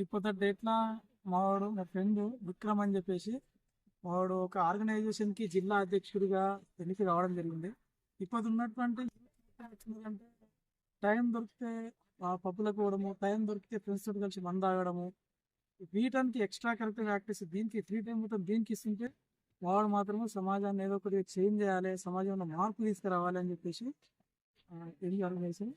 ఇప్పటి డేట్లో మావాడు నా ఫ్రెండ్ విక్రమ్ అని చెప్పేసి వాడు ఒక ఆర్గనైజేషన్కి జిల్లా అధ్యక్షుడిగా ఎన్నిక కావడం జరిగింది. ఇప్పుడు ఉన్నటువంటి అంటే టైం దొరికితే ఆ పబ్బులకు పోవడము టైం దొరికితే ఫ్రెండ్స్ తోటి కలిసి మంద ఆగడము వీటానికి ఎక్స్ట్రా కరిక్యులర్ యాక్టివిటీస్ దీనికి ఫ్రీ టైం మొత్తం దీనికి ఇస్తుంటే వాడు మాత్రము సమాజాన్ని ఏదో ఒకటి చేంజ్ చేయాలి సమాజంలో మార్పు తీసుకురావాలి అని చెప్పేసి ఎన్ని organisation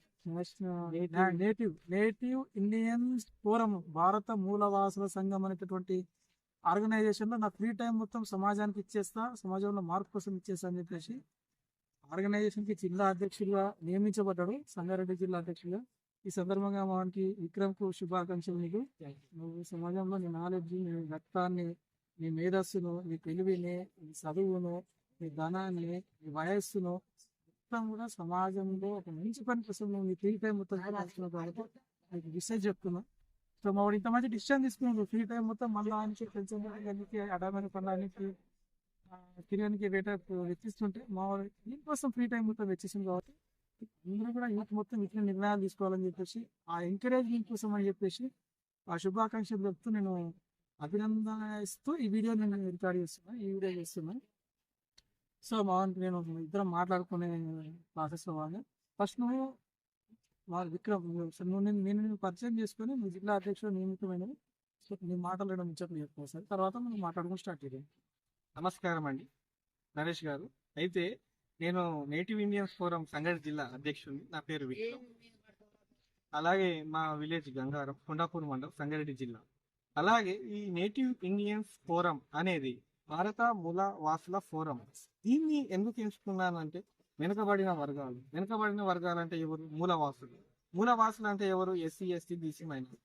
native native Indian forum భారత మూలవాసుల సంఘం అనేటటువంటి ఆర్గనైజేషన్లో నా ఫ్రీ టైం మొత్తం సమాజానికి ఇచ్చేస్తా సమాజంలో మార్పు కోసం ఇచ్చేస్తా అని చెప్పేసి ఆర్గనైజేషన్కి జిల్లా అధ్యక్షుడిగా నియమించబడ్డాడు సంగారెడ్డి జిల్లా అధ్యక్షుడిగా. ఈ సందర్భంగా మనకి విక్రమ్కు శుభాకాంక్షలు నీకు. నువ్వు సమాజంలో నీ నాలెడ్జ్ నీ రక్తాన్ని నీ మేధస్సును నీ తెలివిని నీ చదువును నీ ధనాన్ని నీ వయస్సును మొత్తం కూడా సమాజంలో ఒక మంచి పని కోసం నువ్వు నీ ఫ్రీ టైం మొత్తం చేస్తున్నావు కాబట్టి నీకు విషయం చెప్తున్నా. సో మా ఇంత మంచి డిసిషన్ తీసుకున్నాడు. ఫ్రీ టైం మొత్తం మందానికి పెంచడానికి అడమైన పనులకి తిరగడానికి వేట వెచ్చిస్తుంటే మా వాడు దీనికోసం ఫ్రీ టైం మొత్తం వెచ్చేసింది కాబట్టి అందరూ కూడా యూత్ మొత్తం ఇట్లా నిర్ణయాలు తీసుకోవాలని చెప్పేసి ఆ ఎంకరేజ్మెంట్ కోసం అని చెప్పేసి ఆ శుభాకాంక్షలు చెప్తూ నేను అభినందన ఇస్తూ ఈ వీడియో నేను రికార్డ్ చేస్తున్నాను ఈ వీడియో చేస్తున్నాను సో మా నేను ఇద్దరం మాట్లాడుకునే ప్రాసెస్లో వాళ్ళు ఫస్ట్ నువ్వు వాళ్ళు విక్రమ్ నువ్వు నువ్వు నేను నేను పరిచయం చేసుకుని మీ జిల్లా అధ్యక్షుడు నియమితమైన సో నీ మాటలు రెండు ముచ్చట్లు చెప్పుకో సార్ తర్వాత మనం మాట్లాడుకుని స్టార్ట్ చేద్దాం. నమస్కారం అండి. నరేష్ గారు. అయితే నేను నేటివ్ ఇండియన్స్ ఫోరం సంగారెడ్డి జిల్లా అధ్యక్షుడిని. నా పేరు విక్రమ్. అలాగే మా విలేజ్ గంగారం కొండాపూర్ మండలం సంగారెడ్డి జిల్లా. అలాగే ఈ నేటివ్ ఇండియన్స్ ఫోరం అనేది భారత మూల వాసుల ఫోరం. దీన్ని ఎందుకు ఎంచుకున్నానంటే వెనుకబడిన వర్గాలు. వెనుకబడిన వర్గాలు అంటే ఎవరు? మూలవాసులు. మూలవాసులు అంటే ఎవరు? SC ST BC minority.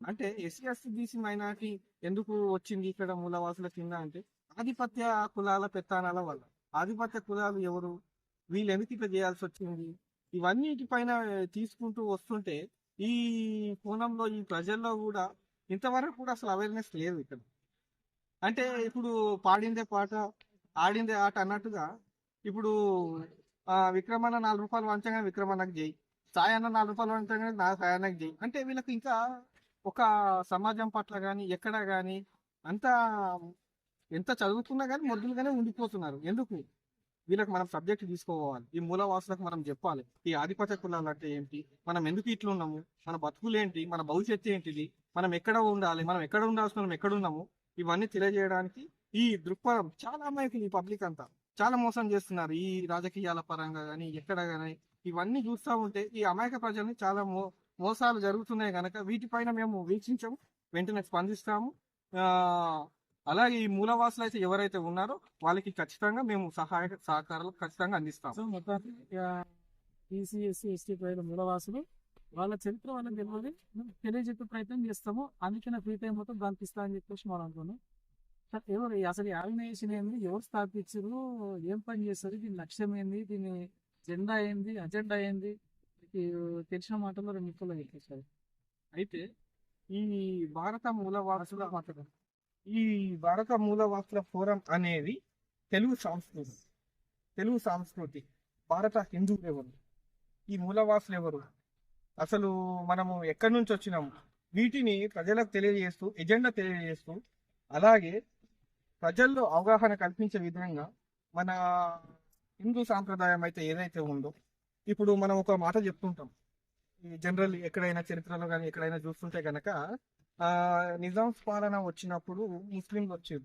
అంటే ఎస్సీ ఎస్టీ బీసీ మైనార్టీ ఎందుకు వచ్చింది ఇక్కడ మూలవాసుల కింద అంటే ఆధిపత్య కులాల పెత్తానాల వల్ల. ఆధిపత్య కులాలు ఎవరు? వీళ్ళు ఎందుకు చేయాల్సి వచ్చింది? ఇవన్నిటి పైన తీసుకుంటూ వస్తుంటే ఈ కోణంలో ఈ ప్రజల్లో కూడా ఇంతవరకు కూడా అసలు అవేర్నెస్ లేదు ఇక్కడ. అంటే ఇప్పుడు పాడిందే పాట ఆడింది ఆట అన్నట్టుగా ఇప్పుడు విక్రమన్న నాలుగు రూపాయలు వంచగానే విక్రమన్నకు చేయి సాయి అన్న నాలుగు రూపాయలు వంచగానే నా సాయన్నకు చేయి అంటే వీళ్ళకి ఇంకా ఒక సమాజం పట్ల కానీ ఎక్కడ కానీ అంత ఎంత చదువుతున్నా కానీ మొద్దులుగానే ఉండిపోతున్నారు. ఎందుకు? వీళ్ళకి మనం సబ్జెక్ట్ తీసుకోవాలి. ఈ మూలవాసులకు మనం చెప్పాలి. ఈ ఆధిపత్య కులాలు అంటే ఏంటి? మనం ఎందుకు ఇట్లా ఉన్నాము? మన బతుకులు ఏంటి? మన భవిష్యత్తు ఏంటిది? మనం ఎక్కడ ఉండాలి? మనం ఎక్కడ ఉండాల్సిన మనం ఎక్కడ ఉన్నాము? ఇవన్నీ తెలియజేయడానికి ఈ దృక్పథం చాలా అమాయకులు ఈ పబ్లిక్ అంతా. చాలా మోసం చేస్తున్నారు ఈ రాజకీయాల పరంగా కానీ ఎక్కడ కానీ ఇవన్నీ చూస్తూ ఉంటే ఈ అమాయక ప్రజల్ని చాలా మో మోసాలు జరుగుతున్నాయి కనుక వీటిపైన మేము వీక్షించాము వెంటనే స్పందిస్తాము. ఆ అలాగే ఈ మూలవాసులు అయితే ఎవరైతే ఉన్నారో వాళ్ళకి ఖచ్చితంగా మేము సహాయ సహకారాలు ఖచ్చితంగా అందిస్తాము. సో మొత్తానికి బీసీ ఎస్టీ ప్రజల మూలవాసులు వాళ్ళ చరిత్ర వాళ్ళకి తెలియదు తెలియజెప్పే ప్రయత్నం చేస్తాము. అందుకే నా ఫ్రీ టైం మొత్తం దానికి ఇస్తా అని చెప్పేసి మనం అనుకున్నాం. ఎవరు అసలు ఆర్గనైజేషన్ ఏంది? ఎవరు స్థాపించారు ఏం పని చేస్తారు? దీని లక్ష్యం ఏంది? దీని జెండా ఏంది? అజెండా ఏంది? తెలిసిన మాటల్లో రెండు ముక్కలు చెప్పేసారు అయితే ఈ భారత మూలవాసుల మాట్లాడారు ఈ భారత మూలవాసుల ఫోరం అనేది తెలుగు సంస్కృతి తెలుగు సంస్కృతి భారత హిందువులు ఎవరు ఈ మూలవాసులు ఎవరు? అసలు మనము ఎక్కడి నుంచి వచ్చినాము? వీటిని ప్రజలకు తెలియజేస్తూ ఎజెండా తెలియజేస్తూ అలాగే ప్రజల్లో అవగాహన కల్పించే విధంగా మన హిందూ సాంప్రదాయం అయితే ఏదైతే ఉందో ఇప్పుడు మనం ఒక మాట చెప్తుంటాం. జనరల్ ఎక్కడైనా చరిత్రలో కానీ ఎక్కడైనా చూస్తుంటే గనక ఆ పాలన వచ్చినప్పుడు ముస్లింలు వచ్చేది.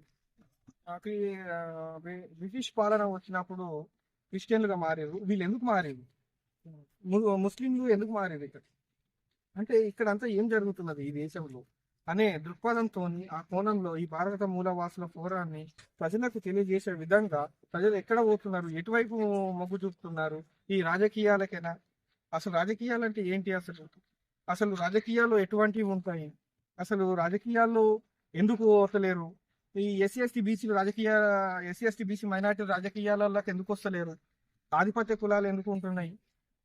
బ్రిటిష్ పాలన వచ్చినప్పుడు క్రిస్టియన్లుగా మారారు వీళ్ళు ఎందుకు మారారు ము- ముస్లింలు ఎందుకు మారేరు ఇక్కడ? అంటే ఇక్కడ అంతా ఏం జరుగుతున్నది ఈ దేశంలో? అనే దృక్పథంతో ఆ కోణంలో ఈ భారత మూలవాసుల పోరాన్ని ప్రజలకు తెలియజేసే విధంగా ప్రజలు ఎక్కడ పోతున్నారు? ఎటువైపు మొగ్గు చూపుతున్నారు? ఈ రాజకీయాలకైనా? అసలు రాజకీయాలు అంటే ఏంటి అసలు? అసలు రాజకీయాల్లో ఎటువంటివి ఉంటాయి? అసలు రాజకీయాల్లో ఎందుకు వస్తలేరు ఈ ఎస్సీ ఎస్టీ బీసీలు రాజకీయ ఎస్సీ ఎస్టీ బీసీ మైనార్టీ రాజకీయాలలోకి ఎందుకు వస్తలేరు? ఆధిపత్య కులాలు ఎందుకు ఉంటున్నాయి?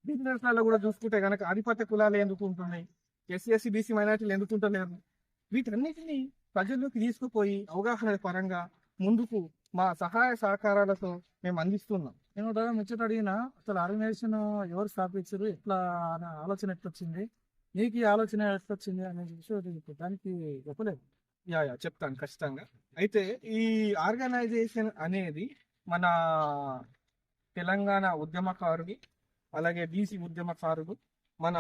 బిజినెస్లలో కూడా చూసుకుంటే కనుక ఆధిపత్య కులాలు ఎందుకు ఉంటున్నాయి? ఎస్సీ ఎస్సీ బీసీ మైనార్టీలు ఎందుకు ఉంటలేరు? వీటన్నిటిని ప్రజల్లోకి తీసుకుపోయి అవగాహన పరంగా ముందుకు మా సహాయ సహకారాలతో మేము అందిస్తున్నాం. నేను ఒక ముచ్చట అడిగిన అసలు ఆర్గనైజేషన్ ఎవరు స్థాపించారు ఎట్లా అనే ఆలోచన ఎట్లా వచ్చింది నీకు ఈ ఆలోచన ఎట్లా వచ్చింది అనే విషయం నీకు దానికి చెప్పలేదు యా యా చెప్తాను ఖచ్చితంగా. అయితే ఈ ఆర్గనైజేషన్ అనేది మన తెలంగాణ ఉద్యమకారుడు అలాగే బీసీ ఉద్యమకారుడు మన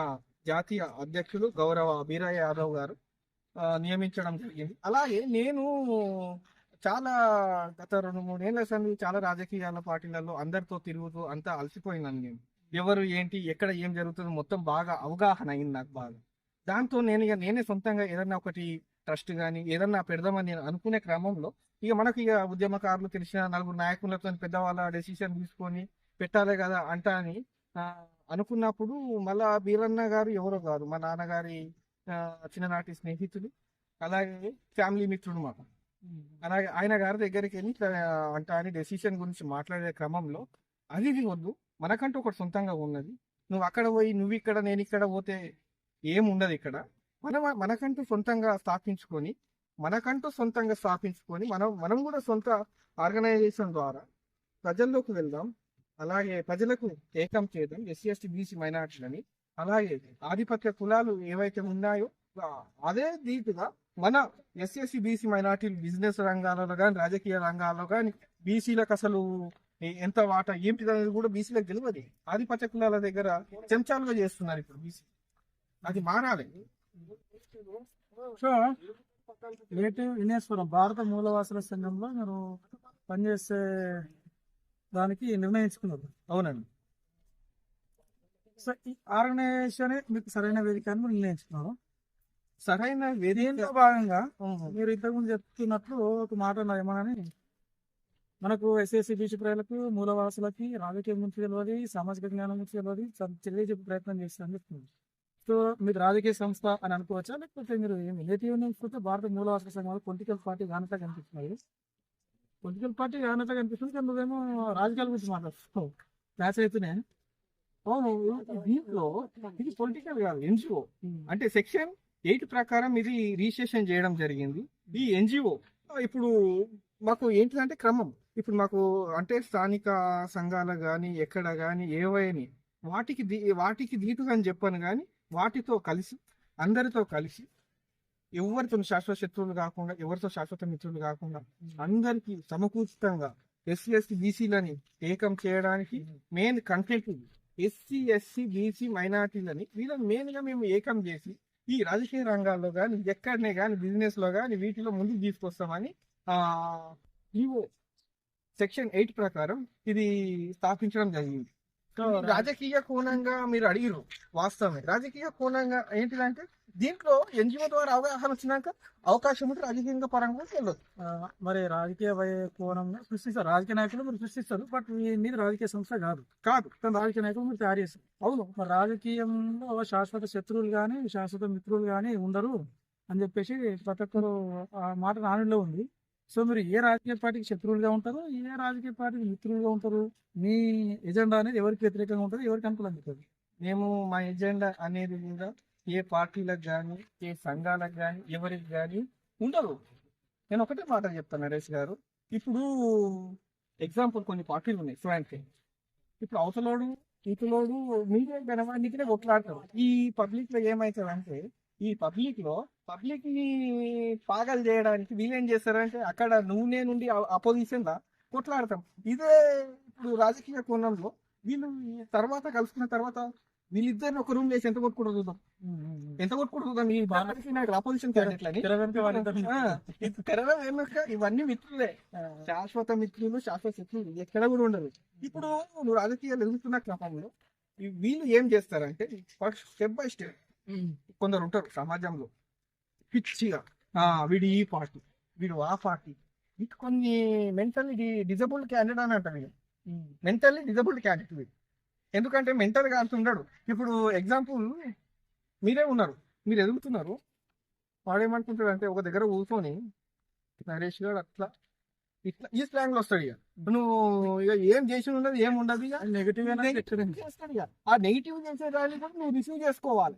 జాతీయ అధ్యక్షులు గౌరవ బీరయ్య యాదవ్ గారు నియమించడం జరిగింది. అలాగే నేను చాలా గత రెండు మూడేళ్ళ సంది చాలా రాజకీయాల పార్టీలలో అందరితో తిరుగుతూ అంతా అలసిపోయినాను నేను. ఎవరు ఏంటి ఎక్కడ ఏం జరుగుతుందో మొత్తం బాగా అవగాహన అయింది నాకు బాగా. దాంతో నేను ఇక నేనే సొంతంగా ఏదన్నా ఒకటి ట్రస్ట్ కానీ ఏదన్నా పెడదామని నేను అనుకునే క్రమంలో ఇక మనకి ఇక ఉద్యమకారులు తెలిసిన నలుగురు నాయకులతో పెద్దవాళ్ళ డెసిషన్ తీసుకొని పెట్టాలి కదా అంట అని అనుకున్నప్పుడు మళ్ళా బీరన్న గారు ఎవరో కాదు మా నాన్నగారి చిన్ననాటి స్నేహితులు అలాగే ఫ్యామిలీ మిత్రుడు మాకు. అలాగే ఆయన గారి దగ్గరికి వెళ్ళి అంట అని డెసిషన్ గురించి మాట్లాడే క్రమంలో అది ఇది వద్దు మనకంటూ ఒకటి సొంతంగా ఉన్నది. నువ్వు అక్కడ పోయి నువ్వు ఇక్కడ నేను ఇక్కడ పోతే ఏం ఉండదు ఇక్కడ. మనం మనకంటూ సొంతంగా స్థాపించుకొని మనకంటూ సొంతంగా స్థాపించుకొని మనం మనం కూడా సొంత ఆర్గనైజేషన్ ద్వారా ప్రజల్లోకి వెళ్దాం. అలాగే ప్రజలకు ఏకం చేద్దాం ఎస్సీ ఎస్టీ బీసీ మైనార్టీలని. అలాగే ఆధిపత్య కులాలు ఏవైతే ఉన్నాయో అదే దీటుగా మన ఎస్సీ ఎస్టీ బీసీ మైనార్టీలు బిజినెస్ రంగాలలో కానీ రాజకీయ రంగాల్లో కానీ బీసీలకు అసలు ఎంత వాటా ఏంటి అనేది కూడా బీసీలకు తెలియదు. ఆధిపత్య కులాల దగ్గర చెంచాలుగా చేస్తున్నారు ఇప్పుడు బీసీ. అది మారాలి. సో నేటివ్ వినేశ్వరం భారత మూలవాసుల సంఘంలో మీరు పనిచేసే దానికి నిర్ణయించుకున్నారు. అవునండి. సో ఈ ఆర్గనైజేషన్ మీకు సరైన వేదిక అని మీరు నిర్ణయించుకున్నారు సరైన వేదిక దీంట్లో భాగంగా. మీరు ఇంతకుముందు చెప్తున్నట్లు ఒక మాట ఏమనని మనకు ఎస్ఎస్సి బీసీ ప్రజలకు మూలవాసులకి రాజకీయం గురించి తెలియదు సామాజిక జ్ఞానం గురించి తెలియదు తెలియజెప్పే ప్రయత్నం చేస్తారని చెప్తున్నారు. సో మీరు రాజకీయ సంస్థ అని అనుకోవచ్చా? లేకపోతే మీరు ఏమి? నేటివ్ చూస్తే భారత మూలవాసుల సంఘాలు పొలిటికల్ పార్టీ గానత కనిపిస్తున్నారు పొలిటికల్ పార్టీ గానత కనిపిస్తుంది కానీ నువ్వేమో రాజకీయాల గురించి మాట్లాడుతున్నావు. మ్యాచ్ అవును దీంట్లో ఇది పొలిటికల్ కాదు ఎన్జిఓ అంటే సెక్షన్ ఎయిట్ ప్రకారం ఇది రిజిస్ట్రేషన్ చేయడం జరిగింది. ఈ ఎన్జిఓ ఇప్పుడు మాకు ఏంటిదంటే క్రమం. ఇప్పుడు మాకు అంటే స్థానిక సంఘాలు కానీ ఎక్కడ కానీ ఏవైనా వాటికి దీ వాటికి దీటుగా అని చెప్పాను కానీ వాటితో కలిసి అందరితో కలిసి ఎవరితో శాశ్వత శత్రువులు కాకుండా ఎవరితో శాశ్వత మిత్రులు కాకుండా అందరికి సమకూర్చితంగా ఎస్సీ ఎస్టీ బీసీలని ఏకం చేయడానికి main content SC SC BC మైనార్టీలని వీళ్ళని మెయిన్గా మేము ఏకం చేసి ఈ రాజకీయ రంగాల్లో కానీ ఎక్కడనే కానీ బిజినెస్లో కానీ వీటిలో ముందుకు తీసుకొస్తామని ఆ ఈవో సెక్షన్ ఎయిట్ ప్రకారం ఇది స్థాపించడం జరిగింది. రాజకీయ కోణంగా మీరు అడిగిరు వాస్తవమే. రాజకీయ కోణంగా ఏంటిదంటే దీంట్లో ఎన్జిఓ ద్వారా అవగాహన వచ్చినాక అవకాశం ఉంటే రాజకీయంగా పరంగా కూడా మరి రాజకీయ వై- కోణంలో సృష్టిస్తారు. రాజకీయ నాయకులు మీరు సృష్టిస్తారు బట్ మీది మీద రాజకీయ సంస్థ కాదు. కాదు కానీ రాజకీయ నాయకులు మీరు తయారు చేస్తారు. అవును మరి రాజకీయంలో శాశ్వత శత్రువులు కానీ శాశ్వత మిత్రులు కానీ ఉండరు అని చెప్పేసి ప్రతి ఒక్కరు ఆ మాట నానుడిలో ఉంది. సో మీరు ఏ రాజకీయ పార్టీకి శత్రువులుగా ఉంటారు ఏ రాజకీయ పార్టీకి మిత్రులుగా ఉంటారు మీ ఎజెండా అనేది ఎవరికి వ్యతిరేకంగా ఉంటుంది ఎవరికి అనుకూలంగా ఉంటుంది? మేము మా ఎజెండా అనేది కూడా ఏ పార్టీలకు కానీ ఏ సంఘాలకు కానీ ఎవరికి కానీ ఉండదు. నేను ఒకటే మాట చెప్తాను నరేష్ గారు. ఇప్పుడు ఎగ్జాంపుల్ కొన్ని పార్టీలు ఉన్నాయి చూడండి ఇప్పుడు అవతలోడు ఇతలోడు మీడియా కనవాడికినే కొట్లాడతారు. ఈ పబ్లిక్లో ఏమవుతుందంటే ఈ పబ్లిక్లో పబ్లిక్ని పాగలు చేయడానికి వీళ్ళేం చేస్తారంటే అక్కడ నువ్వు నేనుండి అపోజిషన్ లా కొట్లాడతాం. ఇదే ఇప్పుడు రాజకీయ కోణంలో వీళ్ళు తర్వాత కలుసుకున్న తర్వాత వీళ్ళిద్దరిని ఒక రూమ్ చేసి ఎంత కొట్టుకుంటూ చూద్దాం. ఎంత కొట్టుకుంటూ చూద్దాం. ఈ బాలకి నాకు అపోజిషన్ క్యాండిడేట్లని ఇవన్నీ మిత్రులే. శాశ్వత మిత్రులు శాశ్వత శత్రులు ఎక్కడ కూడా ఉండదు. ఇప్పుడు నువ్వు రాజకీయాలు ఎదుగుతున్న క్రమంలో వీళ్ళు ఏం చేస్తారంటే ఫస్ట్ స్టెప్ బై స్టెప్ కొందరు ఉంటారు సమాజంలో. పిచ్చిగా. వీడు ఈ పార్టీ వీడు ఆ పార్టీ. వీటి కొన్ని మెంటల్లీ డిజబుల్డ్ క్యాండిడేట్ అని అంటారు మెంటల్లీ డిజబుల్డ్ క్యాండిడేట్ వీడు ఎందుకంటే మెంటల్గా అంటుండడు ఇప్పుడు ఎగ్జాంపుల్ మీరే ఉన్నారు. మీరు ఎదుగుతున్నారు. వాడేమనుకుంటాడు అంటే ఒక దగ్గర కూర్చొని నరేష్ గారు అట్లా ఇట్లా ఈ స్లాంగ్లో వస్తాడు ఇక. నువ్వు ఇక ఏం చేసి ఉండదు ఏం ఉండదు ఇక. నెగిటివ్ చేస్తాడు ఇక. ఆ నెగిటివ్ చేసే దాన్ని కూడా నువ్వు రిసీవ్ చేసుకోవాలి.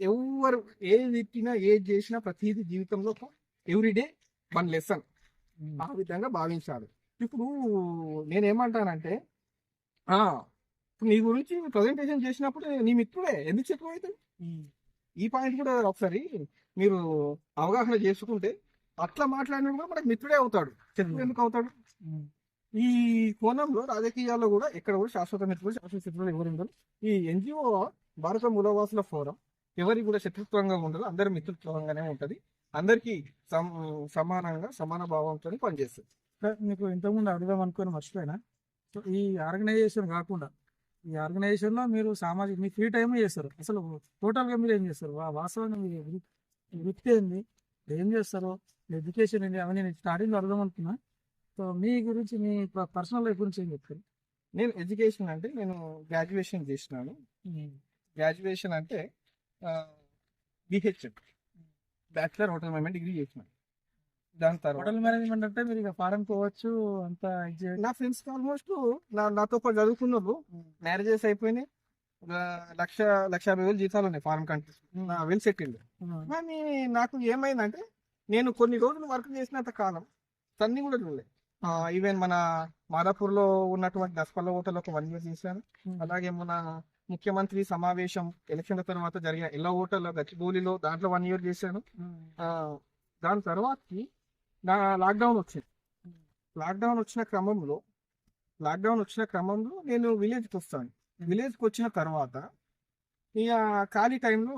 ఎవరు ఏది తిట్టినా ఏది చేసినా ప్రతిదీ జీవితంలో ఎవ్రీడే వన్ లెసన్ ఆ విధంగా భావించాలి. ఇప్పుడు నేనేమంటానంటే ఇప్పుడు నీ గురించి ప్రజెంటేషన్ చేసినప్పుడు నీ మిత్రుడే. ఎందుకు చెప్పు అవుతాడు ఈ పాయింట్ కూడా ఒకసారి మీరు అవగాహన చేసుకుంటే అట్లా మాట్లాడినా కూడా మనకు మిత్రుడే అవుతాడు. శత్రువు ఎందుకు అవుతాడు. ఈ కోణంలో రాజకీయాల్లో కూడా ఎక్కడ కూడా శాశ్వత మిత్రులు శాశ్వత శత్రువులు ఎవరు ఉండరు. ఈ ఎన్జిఓ భారత మూలవాసుల ఫోరం ఎవరికి కూడా శత్రుత్వంగా ఉండదు. అందరి మిత్రుత్వంగానే ఉంటది. అందరికీ సమ సమానంగా సమాన భావంతో పనిచేస్తుంది. మీకు ఇంతకుముందు అడుగుదాం అనుకుని మర్చిపోయినా. సో ఈ ఆర్గనైజేషన్ కాకుండా ఈ ఆర్గనైజేషన్లో మీరు సామాజిక మీ ఫ్రీ టైం చేస్తారు. అసలు టోటల్గా మీరు ఏం చేస్తారు? వా- వాస్తవంగా మీ వృ- వృత్తి ఏంది? ఏం చేస్తారు? ఎడ్యుకేషన్ ఏంటి అవన్నీ నేను స్టార్టింగ్ అడుగుదాం అనుకున్నా. సో మీ గురించి మీ పర్సనల్ లైఫ్ గురించి ఏం చెప్తారు? నేను ఎడ్యుకేషన్ అంటే నేను గ్రాడ్యుయేషన్ చేసినాను. గ్రాడ్యుయేషన్ అంటే BH bachelor hotel management degree చేసిన దాని తర్వాత. హోటల్ మేనేజ్మెంట్ అంటే మీరు ఇక ఫారెన్ పోవచ్చు అంత. నా ఫ్రెండ్స్ ఆల్మోస్ట్ నా నాతో పాటు చదువుకున్నారు మ్యారేజెస్ అయిపోయినాయి. లక్ష లక్ష యాభై వేలు జీతాలు ఉన్నాయి ఫారెన్ కంట్రీస్. నా వెల్ సెటిల్డ్. కానీ నాకు ఏమైందంటే నేను కొన్ని రోజులు వర్క్ చేసినంత కాలం తన్ని కూడా చూడలే. ఈవెన్ మన మాదాపూర్లో ఉన్నటువంటి దసపల్ల హోటల్ ఒక వన్ ఇయర్ చేశాను. అలాగే మన ముఖ్యమంత్రి సమావేశం ఎలక్షన్ల తర్వాత జరిగిన ఎల్లో హోటల్ గచ్చిబౌలిలో దాంట్లో వన్ ఇయర్ చేశాను. దాని తర్వాతకి నా లాక్డౌన్ వచ్చింది. లాక్డౌన్ వచ్చిన క్రమంలో లాక్డౌన్ వచ్చిన క్రమంలో నేను విలేజ్కి వస్తాను. విలేజ్కి వచ్చిన తర్వాత ఇక ఖాళీ టైంలో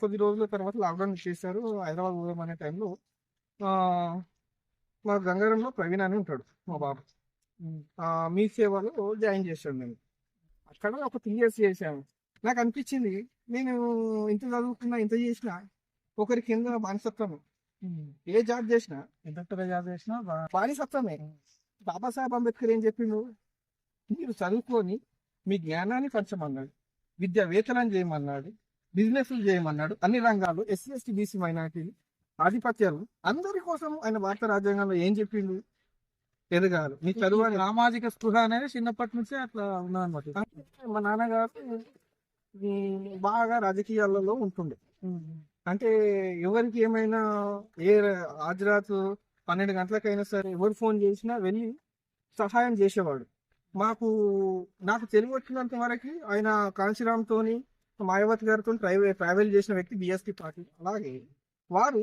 కొద్ది రోజుల తర్వాత లాక్డౌన్ చేశారు హైదరాబాద్ పోదాం అనే టైంలో మా గంగారంలో ప్రవీణ్ అని ఉంటాడు మా బాబు. మీ సేవలో జాయిన్ చేశాను నేను. అక్కడ ఒక త్రీ ఇయర్స్ చేశాను. నాకు అనిపించింది నేను ఇంత చదువుకున్నా ఇంత చేసినా ఒకరి కింద బానిసత్వం ఉమ్. ఏ జాబ్ చేసినా? ఎంత జాబ్ చేసినా బానిసత్వమే బాబాసాహెబ్ అంబేద్కర్ ఏం చెప్పిండు? మీరు చదువుకొని మీ జ్ఞానాన్ని పంచమన్నాడు విద్యావేత్తలను చేయమన్నాడు బిజినెస్ చేయమన్నాడు అన్ని రంగాలు ఎస్సీ ఎస్టీ బీసీ మైనార్టీలు ఆధిపత్యాలు అందరి కోసం ఆయన భారత రాజ్యాంగంలో ఏం చెప్పిండు? ఎదగాలి మీ చదువు సామాజిక స్పృహ అనేది చిన్నప్పటి నుంచే అట్లా ఉన్నదన్నమాట మా నాన్నగారు బాగా రాజకీయాలలో ఉంటుండే. అంటే ఎవరికి ఏమైనా ఏ ఆజరాత్ పన్నెండు గంటలకైనా సరే ఎవరు ఫోన్ చేసినా వెళ్ళి సహాయం చేసేవాడు. మాకు నాకు తెలివి వచ్చినంత వరకు ఆయన కాంశీరామ్ తోని మాయావతి గారితో ట్రావెల్ ట్రావెల్ చేసిన వ్యక్తి బిఎస్పీ పార్టీ. అలాగే వారు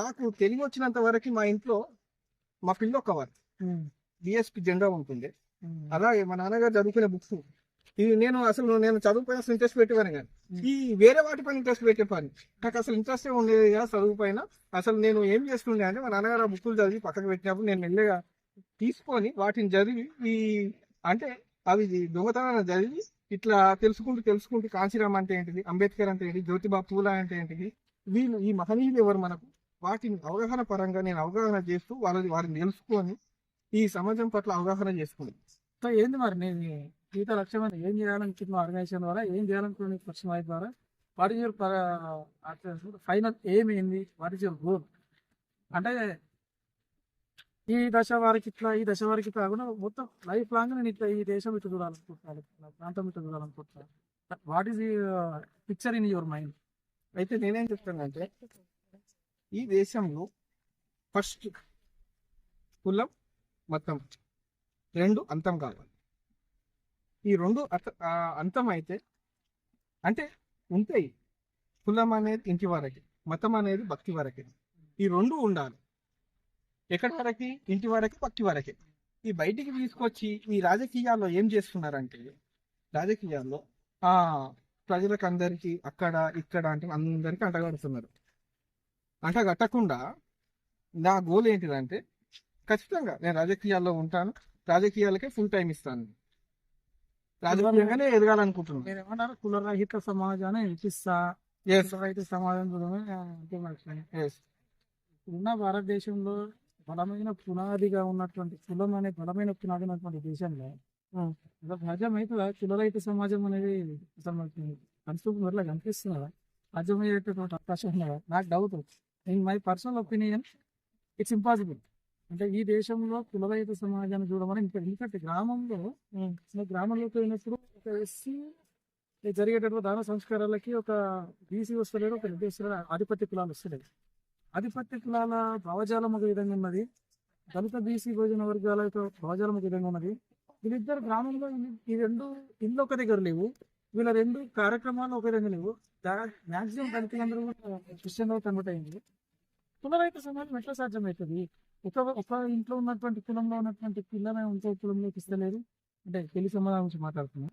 నాకు తెలివి వచ్చినంత వరకు మా ఇంట్లో మా పిల్లో కవర్ బిఎస్పీ జెండా ఉంటుంది. అలాగే మా నాన్నగారు చదువుకునే బుక్స్ ఇవి నేను అసలు నేను చదువు అసలు ఇంట్రెస్ట్ పెట్టేవాను కానీ ఈ వేరే వాటి పైన ఇంట్రెస్ట్ పెట్టే పని నాకు అసలు ఇంట్రెస్ట్ ఉండేది కదా చదువు పైన. అసలు నేను ఏం చేస్తుండే అంటే మా నాన్నగారు ఆ బుక్కులు చదివి పక్కకు పెట్టినప్పుడు నేను మెల్లగా తీసుకొని వాటిని చదివి ఈ అంటే అవి దొంగతనాన్ని చదివి ఇట్లా తెలుసుకుంటూ తెలుసుకుంటూ కాంచీరామ్ అంటే ఏంటిది అంబేద్కర్ అంటే ఏంటి జ్యోతిబా పూల అంటే ఏంటిది వీళ్ళు ఈ మహనీయులు ఎవరు మనకు? వాటిని అవగాహన పరంగా నేను అవగాహన చేస్తూ వాళ్ళని వారిని తెలుసుకొని ఈ సమాజం పట్ల అవగాహన చేసుకుంది సో ఏంది మరి నేను జీవిత లక్ష్యం అని ఏం చేయాలనుకుంటున్నావు ఆర్గనైజేషన్ ద్వారా ఏం చేయాలనుకున్న పశ్చిమ వాయి ద్వారా వాట్ ఇస్ యువర్ ఫైనల్ ఏం ఏంది? వాట్ ఇస్ యువర్ గోల్ అంటే ఈ దశ వారికి ఇట్లా ఈ దశ వారికి ఇట్లా కాకుండా మొత్తం లైఫ్ లాంగ్ నేను ఇట్లా ఈ దేశం ఇట్లా చూడాలనుకుంటున్నాను నా ప్రాంతం ఇట్లా చూడాలనుకుంటున్నాను. వాట్ ఈస్ ఈ పిక్చర్ ఇన్ యువర్ మైండ్ అయితే నేనేం చెప్తానంటే ఈ దేశంలో ఫస్ట్ కులం మతం రెండు అంతం కావాలి. ఈ రెండు అంతమైతే అంతం అయితే అంటే ఉంటాయి. కులం అనేది ఇంటి వరకే మతం అనేది భక్తి వరకే. ఈ రెండు ఉండాలి. ఎక్కడి వరకి? ఇంటి వరకే భక్తి వరకే. ఈ బయటికి తీసుకొచ్చి ఈ రాజకీయాల్లో ఏం చేస్తున్నారంటే రాజకీయాల్లో ఆ ప్రజలకు అందరికి అక్కడ ఇక్కడ అంటే అందరికి అంటగడుతున్నారు. అంటగట్టకుండా నా గోల్ ఏంటిదంటే ఖచ్చితంగా నేను రాజకీయాల్లో ఉంటాను రాజకీయాలకే ఫుల్ టైం ఇస్తాను. రాజకీయంగానే ఎదగాలనుకుంటున్నాను మీరు ఏమన్నారు కులరహిత సమాజాన్ని ఇప్పిస్తా ఎస్ కులరహిత సమాజం ఇప్పుడున్న భారతదేశంలో బలమైన పునాదిగా ఉన్నటువంటి కులం అనే బలమైన పునాది ఉన్నటువంటి దేశంలో Hmm. అసలు సాధ్యమవుతుందా కులరహిత సమాజం అనేది కన్స్ట్రక్ట్ వల్ల కనిపిస్తున్నదా సాధ్యమయ్యేటటువంటి అవకాశం ఉన్నదా నాకు doubt in my personal opinion it's impossible అంటే ఈ దేశంలో కులరహిత సమాజాన్ని చూడమని ఇంకా ఎందుకంటే గ్రామంలో గ్రామంలోకి వెళ్ళినప్పుడు ఒక ఎస్సీ జరిగేటటువంటి దాన సంస్కారాలకి ఒక బీసీ వస్తలేడు ఒక రెడ్డి వస్తలేడు ఆధిపత్య కులాలు వస్తలేదు. ఆధిపత్య కులాల భావజాలం ఒక విధంగా ఉన్నది. దళిత బీసీ భోజన వర్గాల యొక్క భావజాలం ఒక విధంగా ఉన్నది. వీళ్ళిద్దరు గ్రామంలో ఈ రెండు ఇల్లు ఒక దగ్గర లేవు. వీళ్ళ రెండు కార్యక్రమాలు ఒకే విధంగా లేవు. మ్యాక్సిమం దళితులందరూ కూడా క్రిస్టియన్ కన్వర్ట్ అయింది కులరైత సమాజం ఎట్లా సాధ్యమవుతుంది? ఒక ఒక ఇంట్లో ఉన్నటువంటి కులంలో ఉన్నటువంటి పిల్లని ఇంకో కులంలోకి ఇస్తలేదు అంటే పెళ్ళి సమాజం గురించి మాట్లాడుతున్నాం.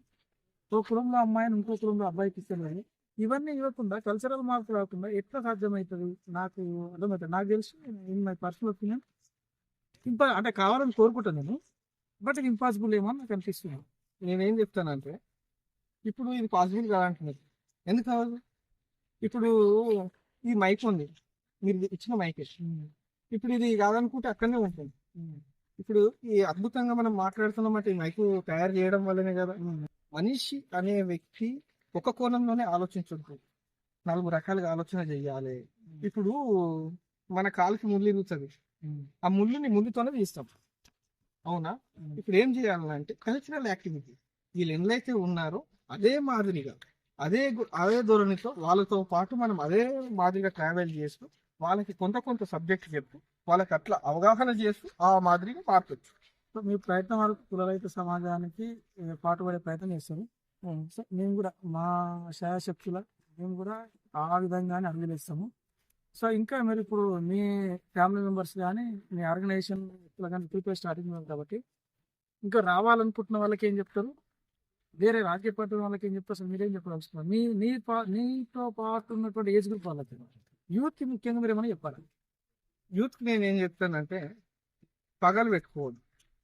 ఓ కులంలో అమ్మాయిని ఇంకో కులంలో అబ్బాయికి ఇస్తలేదు ఇవన్నీ ఇవ్వకుండా కల్చరల్ మార్పు రాకుండా ఎట్లా సాధ్యమవుతుంది నాకు అర్థమవుతుంది నాకు తెలిసి ఇన్ మై పర్సనల్ ఒపీనియన్ ఇంపా అంటే కావాలని కోరుకుంటాను నేను. బట్ ఇది ఇంపాసిబుల్ ఏమో నాకు అనిపిస్తుంది. నేనేం చెప్తానంటే ఇప్పుడు ఇది పాసిబుల్ కాదంటున్నది ఎందుకు కావాలి ఇప్పుడు ఈ మైక్ ఉంది. మీరు ఇచ్చిన మైక్ ఇప్పుడు ఇది కాదనుకుంటే అక్కడనే ఉంటుంది. ఇప్పుడు ఈ అద్భుతంగా మనం మాట్లాడుతున్నాం ఈ మైక్ తయారు చేయడం వల్లనే కదా. మనిషి అనే వ్యక్తి ఒక కోణంలోనే ఆలోచించదు నలుగురు రకాలుగా ఆలోచన చెయ్యాలి ఇప్పుడు మన కాలుకి ముళ్ళు ఇరుగుతుంది. ఆ ముళ్ళుని ముళ్ళుతోనే తీస్తాం. అవునా? ఇప్పుడు ఏం చేయాలంటే కల్చరల్ యాక్టివిటీ వీళ్ళు ఎన్నైతే ఉన్నారో అదే మాదిరిగా అదే అదే ధోరణితో వాళ్ళతో పాటు మనం అదే మాదిరిగా ట్రావెల్ చేస్తూ వాళ్ళకి కొంత కొంత సబ్జెక్ట్ చెప్తూ వాళ్ళకి అట్లా అవగాహన చేస్తూ ఆ మాదిరిగా మార్చొచ్చు. సో మీ ప్రయత్నం వరకు కులరైత సమాజానికి పాటుపడే ప్రయత్నం చేస్తారు. సో మేము కూడా మా శాయశక్తుల మేము కూడా ఆ విధంగానే అడుగులేస్తాము. సో ఇంకా మీరు ఇప్పుడు మీ ఫ్యామిలీ మెంబర్స్ కానీ మీ ఆర్గనైజేషన్ కానీ ప్రిపేర్ స్టార్టింగ్ కాబట్టి ఇంకా రావాలనుకుంటున్న వాళ్ళకి ఏం చెప్తారు? వేరే రాజకీయ పార్టీ వాళ్ళకి ఏం చెప్తారు? అసలు మీరేం చెప్పదలుచుకున్నారు మీ నీ పా నీతో పాటు ఉన్నటువంటి ఏజ్ గ్రూప్ వాళ్ళకి. యూత్ ముఖ్యంగా మీరు ఏమైనా చెప్పాలి? యూత్కి నేను ఏం చెప్తానంటే పగలు పెట్టుకోవద్దు.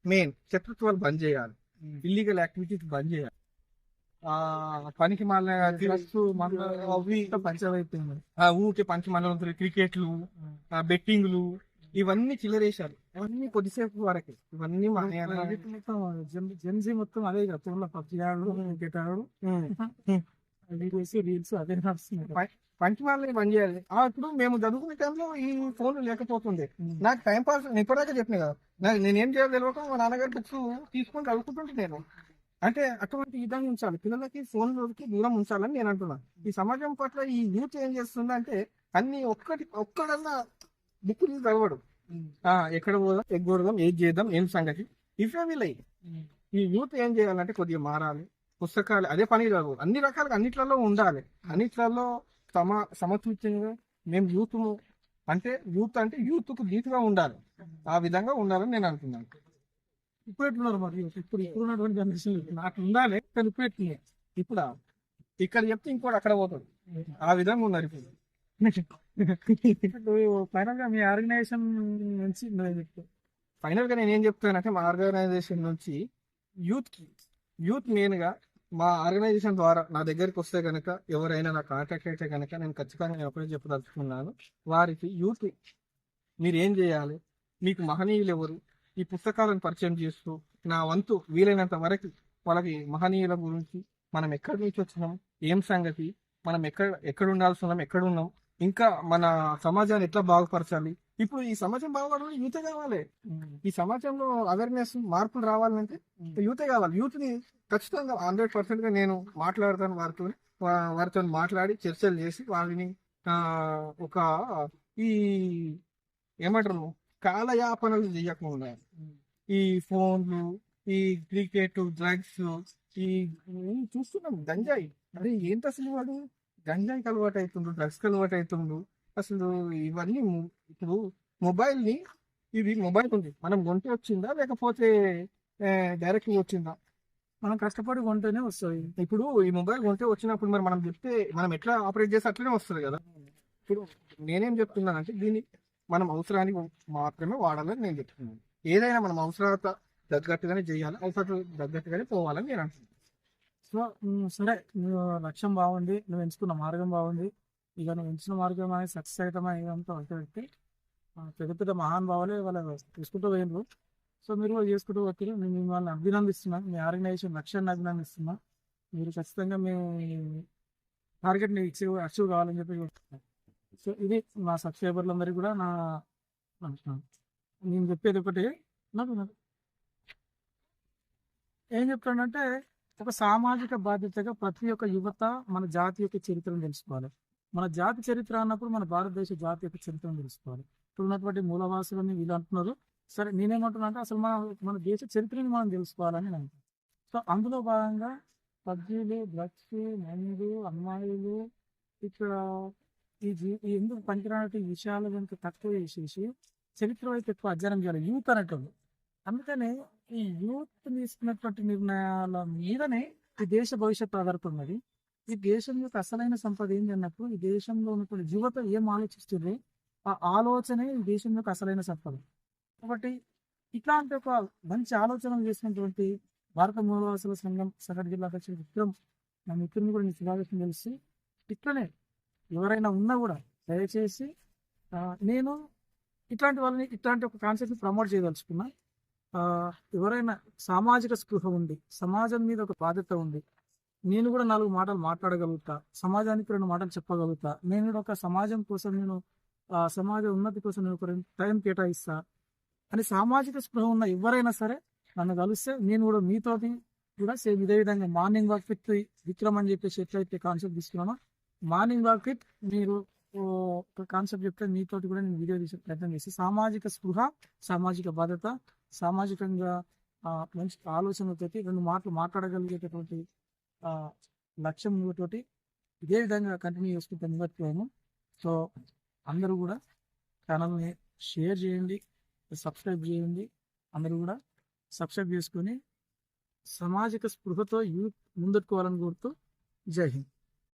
మెయిన్ శత్రుత్వాలు బంద్ చేయాలి. ఇల్లీగల్ యాక్టివిటీస్ బంద్ చేయాలి. పనికి మన అవి పంచమైపోయింది. ఆ ఊరికే పంచి మనలు క్రికెట్లు బెట్టింగ్లు ఇవన్నీ చిల్లరేశారు. ఇవన్నీ కొద్దిసేపు వరకే. ఇవన్నీ మానేయాలి మొత్తం జెన్జీ మొత్తం అదే కదా పబ్జి ఆడు క్రికెట్ ఆడు వీడియోస్ రీల్స్ అదే నడుస్తున్నాయి పంచి మాలని బంద్ చేయాలి. ఆ ఇప్పుడు మేము చదువుకునే టైంలో ఈ ఫోన్ లేకపోతుండే. నాకు టైం పాస్ నేను ఇప్పటిదాకా చెప్పిన కదా. నాకు నేనేం చేయాలి తెలియక మా నాన్నగారి బుక్స్ తీసుకొని చదువుకుంటుంటే నేను. అంటే అటువంటి విధంగా ఉంచాలి. పిల్లలకి ఫోన్ రోజుకి దూరం ఉంచాలని నేను అంటున్నా. ఈ సమాజం పట్ల ఈ యూత్ ఏం చేస్తుందంటే అన్ని ఒక్కటి ఒక్కడన్నా బుక్ తీసి చదవడు. ఆ, ఎక్కడ పోదాం ఎగ్గొడదాం ఏది చేద్దాం ఏం సంగతి. ఇవే వీళ్ళయి. ఈ యూత్ ఏం చేయాలంటే కొద్దిగా మారాలి. పుస్తకాలు అదే పని చదువు అన్ని రకాలుగా అన్నిట్లలో ఉండాలి. అన్నిట్లలో సమ సమతుల్యంగా మేము యూత్ అంటే యూత్ అంటే యూత్కు ధీటుగా ఉండాలి. ఆ విధంగా ఉండాలని నేను అనుకున్నాను. ఇప్పుడు ఎట్లున్నారు మరి ఇప్పుడు ఇప్పుడు ఉన్నటువంటి జనరేషన్ నాకు ఉండాలి కానీ ఇప్పుడు ఎట్లున్నారు ఇప్పుడు? ఇక్కడ చెప్తే ఇంకోటి అక్కడ పోతాడు ఆ విధంగా ఉన్నారు ఇప్పుడు. ఫైనల్గా మీ ఆర్గనైజేషన్ నుంచి ఫైనల్గా నేను ఏం చెప్తానంటే మా ఆర్గనైజేషన్ నుంచి యూత్కి యూత్ మెయిన్గా మా ఆర్గనైజేషన్ ద్వారా నా దగ్గరికి వస్తే కనుక ఎవరైనా నా కాంటాక్ట్ అయితే కనుక నేను ఖచ్చితంగా నేను ఒకటే చెప్పదలుచుకున్నాను. వారికి యూత్ మీరు ఏం చేయాలి? మీకు మహనీయులు ఎవరు? ఈ పుస్తకాలను పరిచయం చేస్తూ నా వంతు వీలైనంత వరకు వాళ్ళకి మహనీయుల గురించి మనం ఎక్కడి నుంచి వచ్చినాం? ఏం సంగతి? మనం ఎక్కడ ఎక్కడ ఉండాల్సి ఉన్నాం? ఎక్కడ ఉన్నాం? ఇంకా మన సమాజాన్ని ఎట్లా బాగుపరచాలి? ఇప్పుడు ఈ సమాజం బాగుపడాలి యూతే కావాలి. ఈ సమాజంలో అవేర్నెస్ మార్పులు రావాలంటే యూతే కావాలి. యూత్ని ఖచ్చితంగా హండ్రెడ్ పర్సెంట్గా నేను మాట్లాడతాను వారితో వారితో మాట్లాడి చర్చలు చేసి వారిని ఒక ఈ ఏమంటారు కాలయాపనలు చేయకుండా ఈ ఫోన్లు ఈ క్రికెట్ డ్రగ్స్ ఈ చూస్తున్నాం గంజాయి. అరే ఏంటి అసలు వాడు? గంజాయికి అలవాటు అవుతుండు డ్రగ్స్ అలవాటు అవుతుండు అసలు ఇవన్నీ ఇప్పుడు మొబైల్ని ఇది మొబైల్ ఉంది. మనం కొంటే వచ్చిందా? లేకపోతే డైరెక్ట్ వచ్చిందా? మనం కష్టపడి కొంటేనే వస్తుంది ఇప్పుడు ఈ మొబైల్ కొంటే వచ్చినప్పుడు మరి మనం చెప్తే మనం ఎట్లా ఆపరేట్ చేస్తే అట్లనే వస్తుంది కదా? ఇప్పుడు నేనేం చెప్తున్నానంటే దీన్ని మనం అవసరానికి మాత్రమే వాడాలని నేను చెప్తున్నాను. ఏదైనా మనం అవసరత తగ్గట్టుగానే చేయాలి అవసరం తగ్గట్టుగానే పోవాలని నేను అంటున్నాను. సో సరే నువ్వు లక్ష్యం బాగుంది నువ్వు ఎంచుకున్న మార్గం బాగుంది. ఇక నువ్వు ఎంచిన మార్గం అనేది సక్సెస్ అవుతామా ఇదంతా ఒకటి పెద్ద మహాన్ మహానుభావులే వాళ్ళు తీసుకుంటూ పోయినారు. సో మీరు కూడా చేసుకుంటూ వచ్చారు నేను మిమ్మల్ని అభినందిస్తున్నాను మీ ఆర్గనైజేషన్ లక్ష్యాన్ని అభినందిస్తున్నా. మీరు ఖచ్చితంగా మీ టార్గెట్ని అచీవ్ అచీవ్ కావాలని చెప్పి సో ఇది మా సబ్స్క్రైబర్లందరికీ కూడా నా నేను చెప్పేది ఒకటి. నాకు నాకు ఏం చెప్తానంటే ఒక సామాజిక బాధ్యతగా ప్రతి ఒక్క యువత మన జాతి యొక్క చరిత్రను తెలుసుకోవాలి. మన జాతి చరిత్ర అన్నప్పుడు మన భారతదేశ జాతి యొక్క చరిత్రను తెలుసుకోవాలి. ఇప్పుడు ఉన్నటువంటి మూలవాసులని వీళ్ళు అంటున్నారు. సరే నేనేమంటున్నా అంటే అసలు మన మన దేశ చరిత్రని మనం తెలుసుకోవాలని నేను సో అందులో భాగంగా పబ్జీలు డ్రగ్స్ మందు అమ్మాయిలు ఇక్కడ ఈ జీ ఈ ఎందుకు పనికిరానటువంటి విషయాలు వెనుక తక్కువ చేసేసి చరిత్ర వైపు ఎక్కువ అధ్యయనం చేయాలి. యూత్ అనేటోళ్ళు. అందుకనే ఈ యూత్ తీసుకున్నటువంటి నిర్ణయాల మీదనే ఈ దేశ భవిష్యత్తు ఆధారపడినది ఈ దేశం యొక్క అసలైన సంపద ఏంటి అన్నప్పుడు ఈ దేశంలో ఉన్నటువంటి యువత ఏం ఆలోచిస్తుంది? ఆ ఆలోచనే దేశం యొక్క అసలైన సంపద. కాబట్టి ఇట్లాంటి ఒక మంచి ఆలోచన చేసినటువంటి భారత మూలవాసుల సంఘం సగటు జిల్లా అధ్యక్షుడు విక్రమ్ నా మిత్రుని కూడా నేను స్వాగతం తెలిసి ఇట్లనే ఎవరైనా ఉన్నా కూడా దయచేసి నేను ఇట్లాంటి వాళ్ళని ఇట్లాంటి ఒక కాన్సెప్ట్ని ప్రమోట్ చేయదలుచుకున్నా. ఎవరైనా సామాజిక స్పృహ ఉంది సమాజం మీద ఒక బాధ్యత ఉంది నేను కూడా నాలుగు మాటలు మాట్లాడగలుగుతా సమాజానికి రెండు మాటలు చెప్పగలుగుతా నేను కూడా ఒక సమాజం కోసం నేను సమాజ ఉన్నతి కోసం నేను ఒక టైం కేటాయిస్తా. అని సామాజిక స్పృహ ఉన్న ఎవరైనా సరే నన్ను కలిస్తే నేను కూడా మీతోటి కూడా సేమ్ ఇదే విధంగా మార్నింగ్ వాక్ ఫిట్ విక్రమ్ అని చెప్పేసి ఎట్లయితే కాన్సెప్ట్ తీసుకున్నానో మార్నింగ్ వాక్ ఫిట్ మీరు కాన్సెప్ట్ చెప్తే మీతోటి కూడా నేను వీడియో తీసే ప్రయత్నం చేసి సామాజిక స్పృహ సామాజిక భద్రత సామాజికంగా మంచి ఆలోచనలతోటి రెండు మాటలు మాట్లాడగలిగేటటువంటి లక్ష్యం తోటి ఇదే విధంగా కంటిన్యూ చేసుకుంటే ముంగట్లేము సో అందరూ కూడా ఛానల్ని షేర్ చేయండి సబ్స్క్రైబ్ చేయండి. అందరూ కూడా సబ్స్క్రైబ్ చేసుకొని సామాజిక స్పృహతో యూత్ ముందెట్టుకోవాలని కోరుతూ జై హింద్.